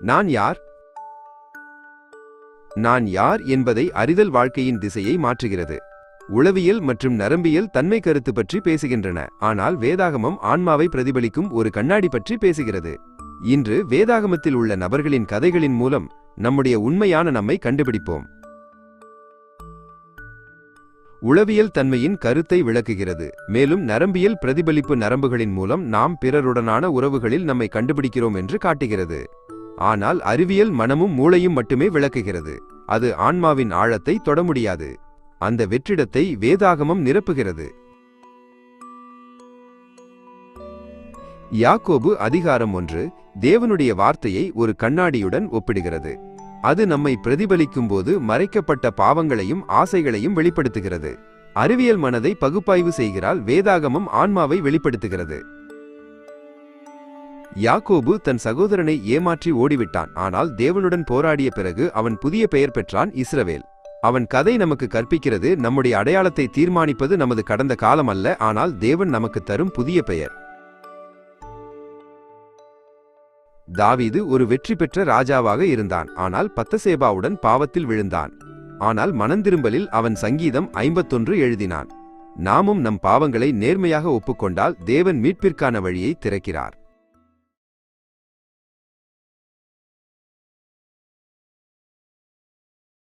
நான் யார்? நான் யார் என்பதை அறிதல் வாழ்க்கையின் திசையை மாற்றுகிறது. உளவியல் மற்றும் நரம்பியல் தன்மை கருத்து பற்றி பேசுகின்றன. ஆனால் வேதாகமம் ஆன்மாவை பிரதிபலிக்கும் ஒரு கண்ணாடி பற்றி பேசுகிறது. இன்று வேதாகமத்தில் உள்ள நபர்களின் கதைகளின் மூலம் நம்முடைய உண்மையான நம்மை கண்டுபிடிப்போம். உளவியல் தன்மையின் கருத்தை விளக்குகிறது. மேலும் நரம்பியல் பிரதிபலிப்பு நரம்புகளின் மூலம் நாம் பிறருடனான உறவுகளில் நம்மை கண்டுபிடிக்கிறோம் என்று காட்டுகிறது. ஆனால் அறிவியல் மனமும் மூளையும் மட்டுமே விளக்குகிறது. அது ஆன்மாவின் ஆழத்தை தொட முடியாது. அந்த வெற்றிடத்தை வேதாகமம் நிரப்புகிறது. யாக்கோபு அதிகாரம் ஒன்று தேவனுடைய வார்த்தையை ஒரு கண்ணாடியுடன் ஒப்பிடுகிறது. அது நம்மை பிரதிபலிக்கும்போது மறைக்கப்பட்ட பாவங்களையும் ஆசைகளையும் வெளிப்படுத்துகிறது. அறிவியல் மனதை பகுப்பாய்வு செய்கிறால் வேதாகமம் ஆன்மாவை வெளிப்படுத்துகிறது. யாக்கோபு தன் சகோதரனை ஏமாற்றி ஓடிவிட்டான். ஆனால் தேவனுடன் போராடிய பிறகு அவன் புதிய பெயர் பெற்றான் இஸ்ரவேல். அவன் கதை நமக்கு கற்பிக்கிறது நம்முடைய அடையாளத்தை தீர்மானிப்பது நமது கடந்த காலம் அல்ல ஆனால் தேவன் நமக்கு தரும் புதிய பெயர். தாவீது ஒரு வெற்றி பெற்ற ராஜாவாக இருந்தான். ஆனால் பத்தசேபாவுடன் பாவத்தில் விழுந்தான். ஆனால் மனந்திரும்பலில் அவன் சங்கீதம் ஐம்பத்தொன்று எழுதினான். நாமும் நம் பாவங்களை நேர்மையாக ஒப்புக்கொண்டால் தேவன் மீட்பிற்கான வழியை திறக்கிறார்.